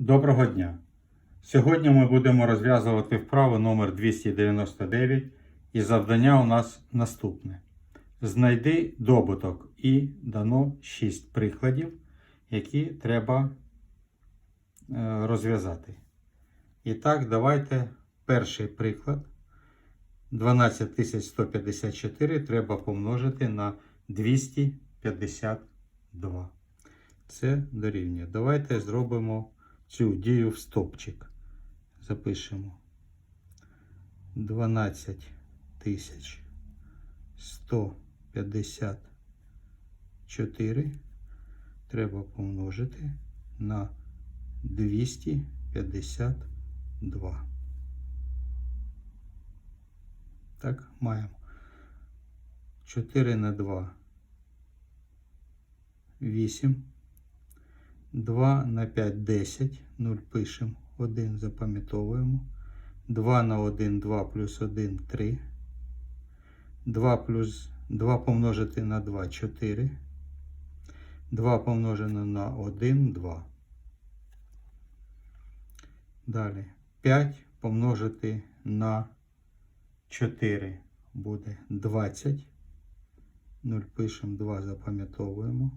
Доброго дня! Сьогодні ми будемо розв'язувати вправу номер 299 і завдання у нас наступне. Знайди добуток і дано 6 прикладів, які треба е, розв'язати. І так, давайте перший приклад. 12154 треба помножити на 252. Це дорівнює. Давайте зробимо цю дію в стопчик. Запишемо 12 тисяч 154 треба помножити на 252. Так, маємо 4 на 2 8 2 на 5 10, 0 пишемо, 1 запам'ятовуємо. 2 на 1 2 плюс 1 3. 2 плюс 2 помножити на 2 4. 2 помножено на 1 2. Далі 5 помножити на 4 буде 20. 0 пишемо, 2 запам'ятовуємо.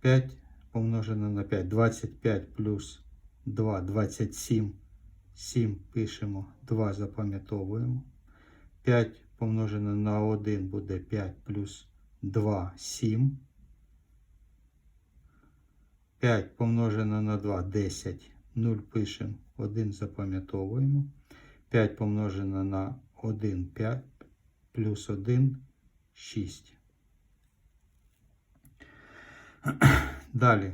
5 помножено на 5. 25 плюс 2, 27. 7 пишемо, 2 запам'ятовуємо. 5 помножено на 1 буде 5 плюс 2, 7. 5 помножено на 2, 10. 0 пишемо, 1 запам'ятовуємо. 5 помножено на 1, 5 плюс 1, 6. Далі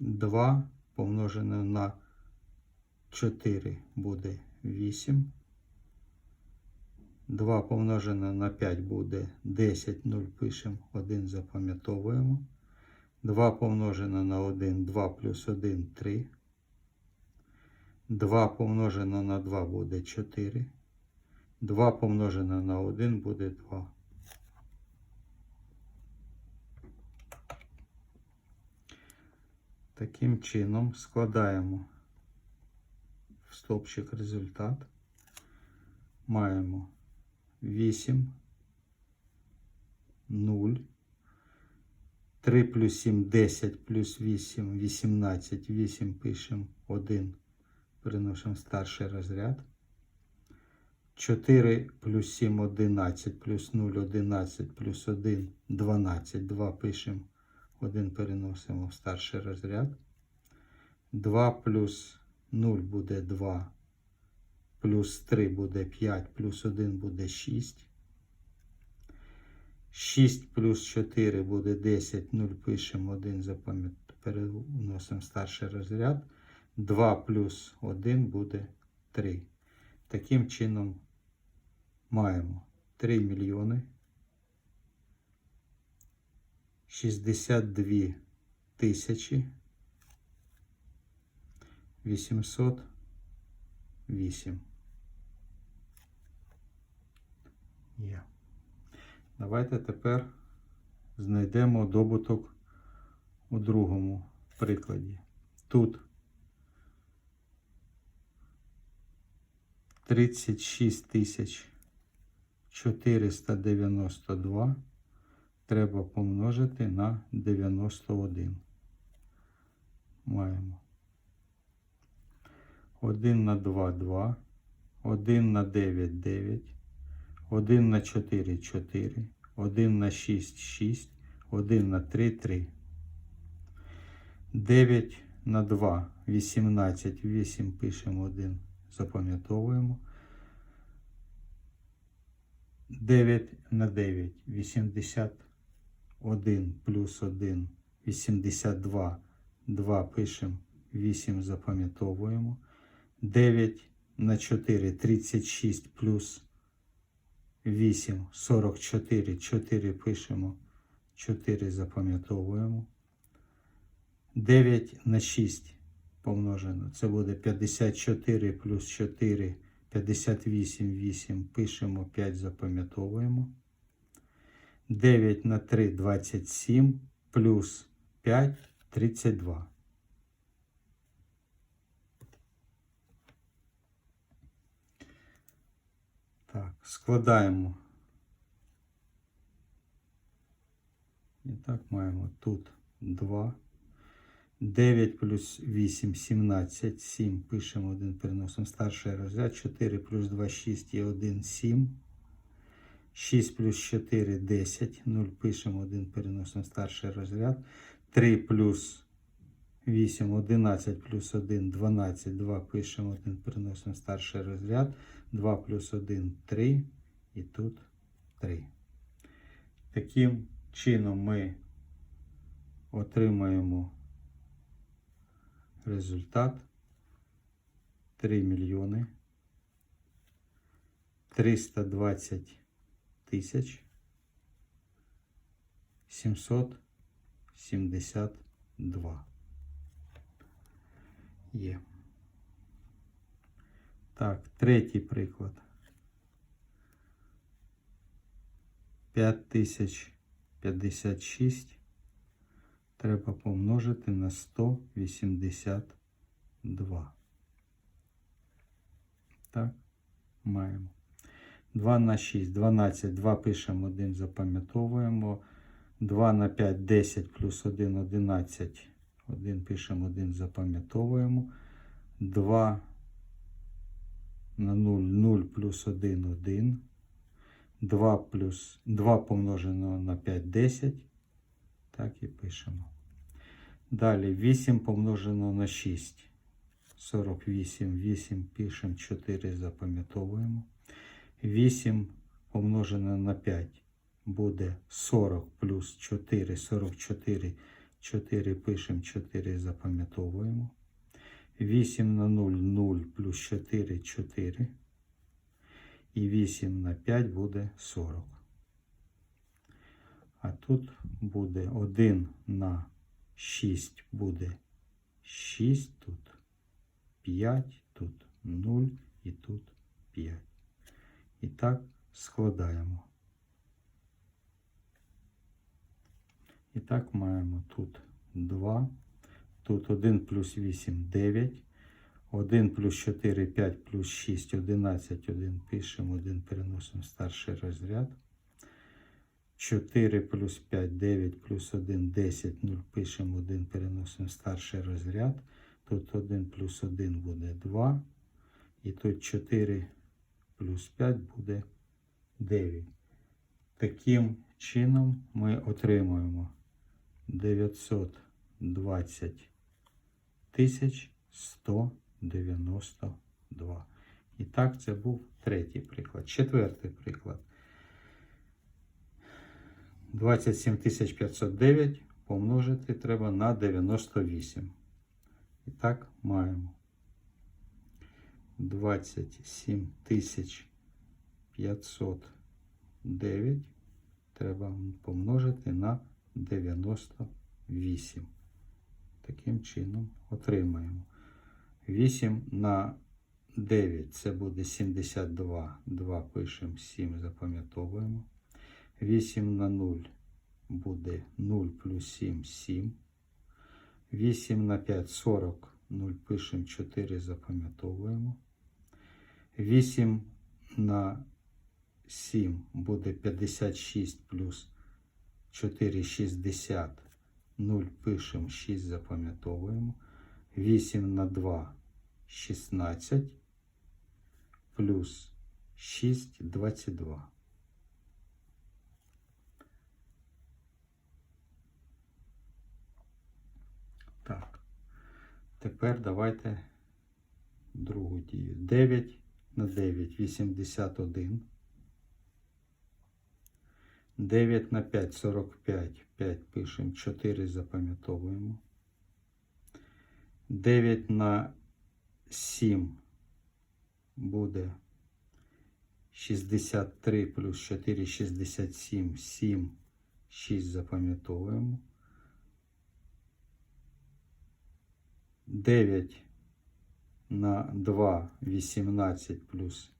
2 помножене на 4 буде 8. 2 помножене на 5 буде 10, 0 пишемо, 1 запам'ятовуємо. 2 помножене на 1, 2 плюс 1, 3. 2 помножене на 2 буде 4. 2 помножене на 1 буде 2. Таким чином складаємо в стопчик результат. Маємо 8, 0, 3 плюс 7, 10 плюс 8, 18, 8 пишемо 1, переносимо старший розряд. 4 плюс 7, 11, плюс 0, 11, плюс 1, 12, 2 пишемо 1 переносимо в старший розряд. 2 плюс 0 буде 2, плюс 3 буде 5, плюс 1 буде 6. 6 плюс 4 буде 10, 0 пишемо 1, запам'ятаємо, переносимо в старший розряд. 2 плюс 1 буде 3. Таким чином маємо 3 мільйони 62 тисячі 808. Є. Давайте тепер знайдемо добуток у другому прикладі. Тут 36 тисяч 492 треба помножити на 91. Маємо 1 на 2 2, 1 на 9 9, 1 на 4 4, 1 на 6 6, 1 на 3 3. 9 на 2 18, 8 пишемо 1, запам'ятовуємо. 9 на 9 81 плюс 1 82 2 пишемо 8 запам'ятовуємо. 9 на 4 36 плюс 8 44 4 пишемо 4 запам'ятовуємо. 9 на 6 помножено. Це буде 54 плюс 4 58, 8 пишемо 5, запам'ятовуємо. 9 на 3 27 плюс 5 32. Так, складаємо. І так маємо тут 2. 9 плюс 8 17. 7. Пишемо один переносимо старший розряд. 4 плюс 2, 6 і 1, 7. 6 плюс 4 10. 0 пишемо 1, переносимо старший розряд. 3 плюс 8 11 плюс 1 12. 2 пишемо 1, переносимо старший розряд. 2 плюс 1 3. І тут 3. Таким чином ми отримаємо результат 3 мільйони 320 тисяч 772 є. Так, третій приклад. 5056 треба помножити на 182. Так, маємо. 2 на 6, 12, 2 пишемо, 1 запам'ятовуємо. 2 на 5, 10 плюс 1, 11. 1 пишемо, 1 запам'ятовуємо. 2 на 0, 0 плюс 1, 1. 2 плюс 2 помножено на 5, 10. Так і пишемо. Далі 8 помножено на 6. 48. 8 пишемо, 4 запам'ятовуємо. 8 помножено на 5 буде 40 плюс 4, 44. 4 пишемо, 4 запам'ятовуємо. 8 на 0, 0 плюс 4, 4. І 8 на 5 буде 40. А тут буде 1 на 6 буде 6 тут, 5 тут 0 і тут 5. І так складаємо. І так маємо тут 2, тут 1 плюс 8 9, 1 плюс 4 5 плюс 6 11, 1 пишемо, 1 переносимо в старший розряд. 4 плюс 5 9 плюс 1 10, 0 пишемо, 1 переносимо в старший розряд. Тут 1 плюс 1 буде 2. І тут 4 плюс 5 буде 9. Таким чином ми отримуємо 920 192. І так, це був третій приклад. Четвертий приклад. 27 509 помножити треба на 98. І так маємо. 27 509 треба помножити на 98. Таким чином отримаємо. 8 на 9 це буде 72. 2 пишемо, 7 запам'ятовуємо. 8 на 0 буде 0 плюс 7 7. 8 на 5 40. 0 пишемо 4 запам'ятовуємо. 8 на 7 буде 56 плюс 4 60. 0 пишемо 6 запам'ятовуємо. 8 на 2 16 плюс 6 22. Так. Тепер давайте другу дію. 9 на 9 81. 9 на 5 45. 5 пишемо, 4 запам'ятовуємо. 9 на 7 буде 63 плюс 4 67. 7 6 запам'ятовуємо. 9 на 2 18 плюс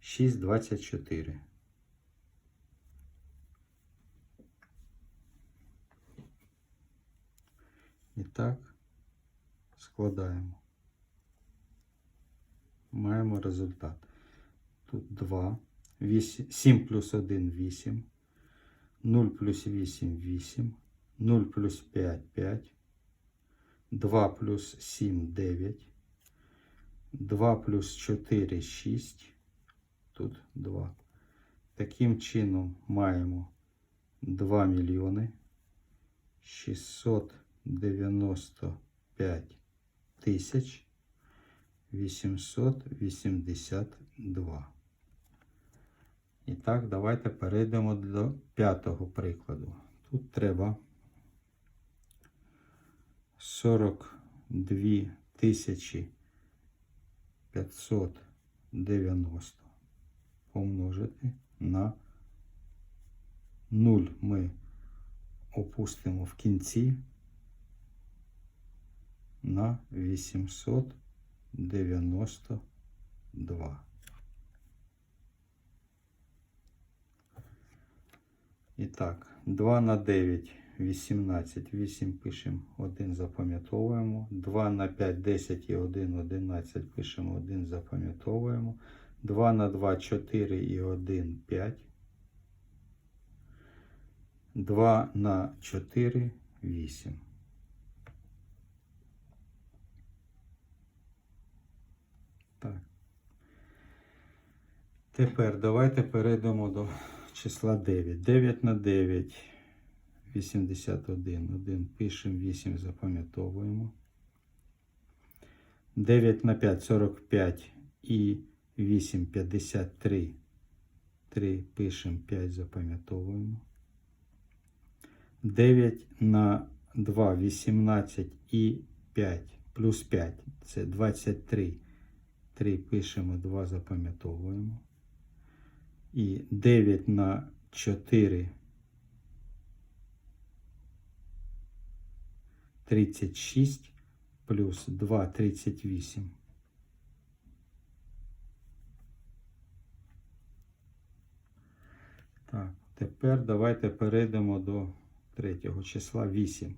6 24. І так складаємо. Маємо результат. Тут 2, 8, 7 плюс 1 8, 0 плюс 8 8, 0 плюс 5 5, 2 плюс 7 9, 2 плюс 4 6, тут 2. Таким чином маємо 2 мільйони 695 тисяч 882. І так, давайте перейдемо до п'ятого прикладу. Тут треба 42 тисячі 590 помножити на 0 ми опустимо в кінці на 892. І так, 2 на 9 18, 8 пишемо, 1 запам'ятовуємо. 2 на 5 10 і 1 11 пишемо, 1 запам'ятовуємо. 2 на 2 4 і 1 5. 2 на 4 8. Так. Тепер давайте перейдемо до числа 9. 9 на 9 81. 1 пишемо, 8 запам'ятовуємо. 9 на 5 45 і 8 53. 3 пишемо, 5 запам'ятовуємо. 9 на 2 18 і 5 плюс 5 це 23. 3 пишемо, 2 запам'ятовуємо. І 9 на 4 36 плюс 2 38. Так, тепер давайте перейдемо до третього числа 8.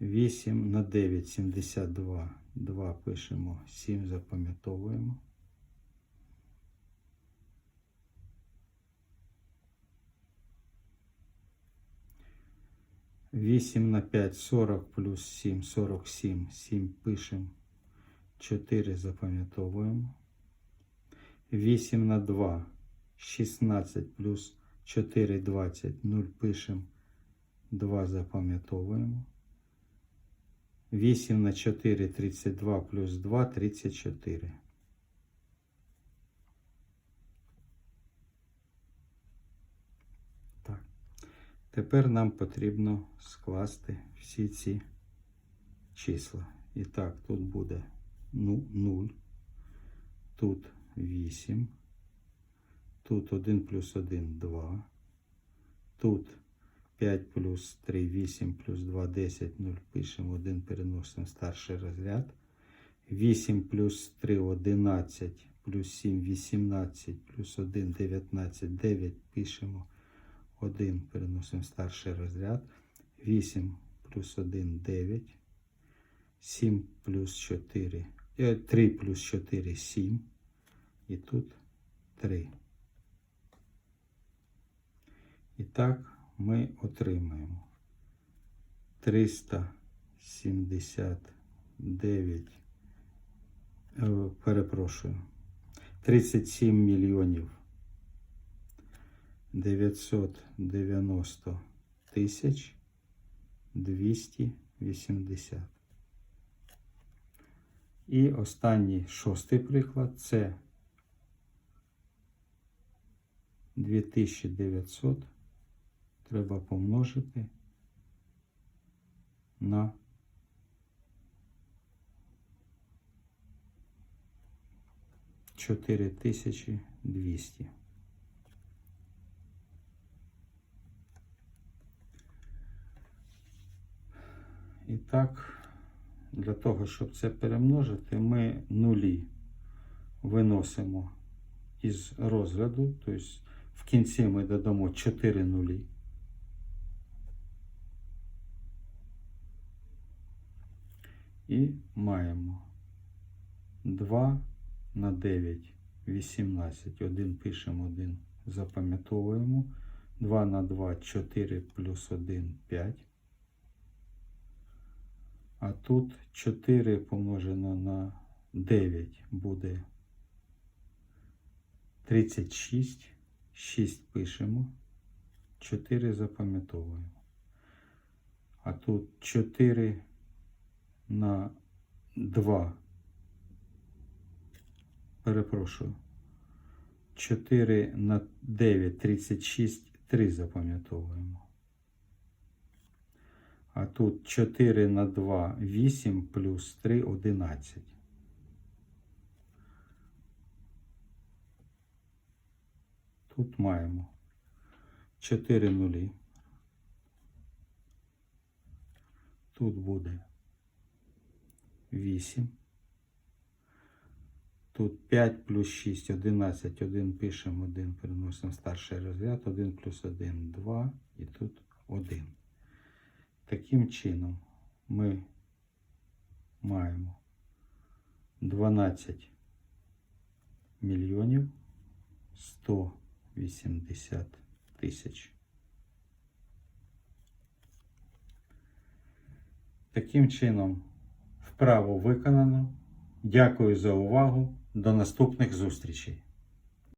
8 на 9 72. 2 пишемо, 7 запам'ятовуємо. Вісім на 5 40 плюс 7 47. 7 пишемо. 4 запам'ятовуємо. 8 на 2 16 плюс 4 20. 0 пишемо. 2 запам'ятовуємо. 8 на 4 32 плюс 2 34. Так. Тепер нам потрібно скласти всі ці числа. І так, тут буде ну, 0, тут 8, тут 1 плюс 1 2, тут 5 плюс 3, 8 плюс 2, 10, 0 пишемо, 1 переносимо старший розряд. 8 плюс 3, 11, плюс 7, 18, плюс 1, 19, 9 пишемо, 1 переносимо в старший розряд. 8 плюс 1, 9. 7 плюс 4, 3 плюс 4, 7. І тут 3. І так ми отримаємо 379, е, перепрошую, 37 мільйонів 990 тисяч 280. І останній шостий приклад це 2900 треба помножити на 4200. І так, для того, щоб це перемножити, ми нулі виносимо із розгляду, тобто в кінці ми додамо 4 нулі. І маємо 2 на 9 18. 1 пишемо, 1 запам'ятовуємо. 2 на 2 4 плюс 1 5. А тут 4 помножено на 9 буде 36. 6 пишемо. 4 запам'ятовуємо. А тут 4 на 2. Перепрошую. 4 на 9, 36, 3 запам'ятовуємо. А тут 4 на 2, 8 плюс 3, 11. Тут маємо 4 нулі. Тут буде 8. Тут 5 плюс 6, 11, 1 пишемо, 1 переносимо старший розряд, 1 плюс 1, 2 і тут 1. Таким чином ми маємо 12 мільйонів 180 тисяч. Таким чином, вправо виконано. Дякую за увагу. До наступних зустрічей.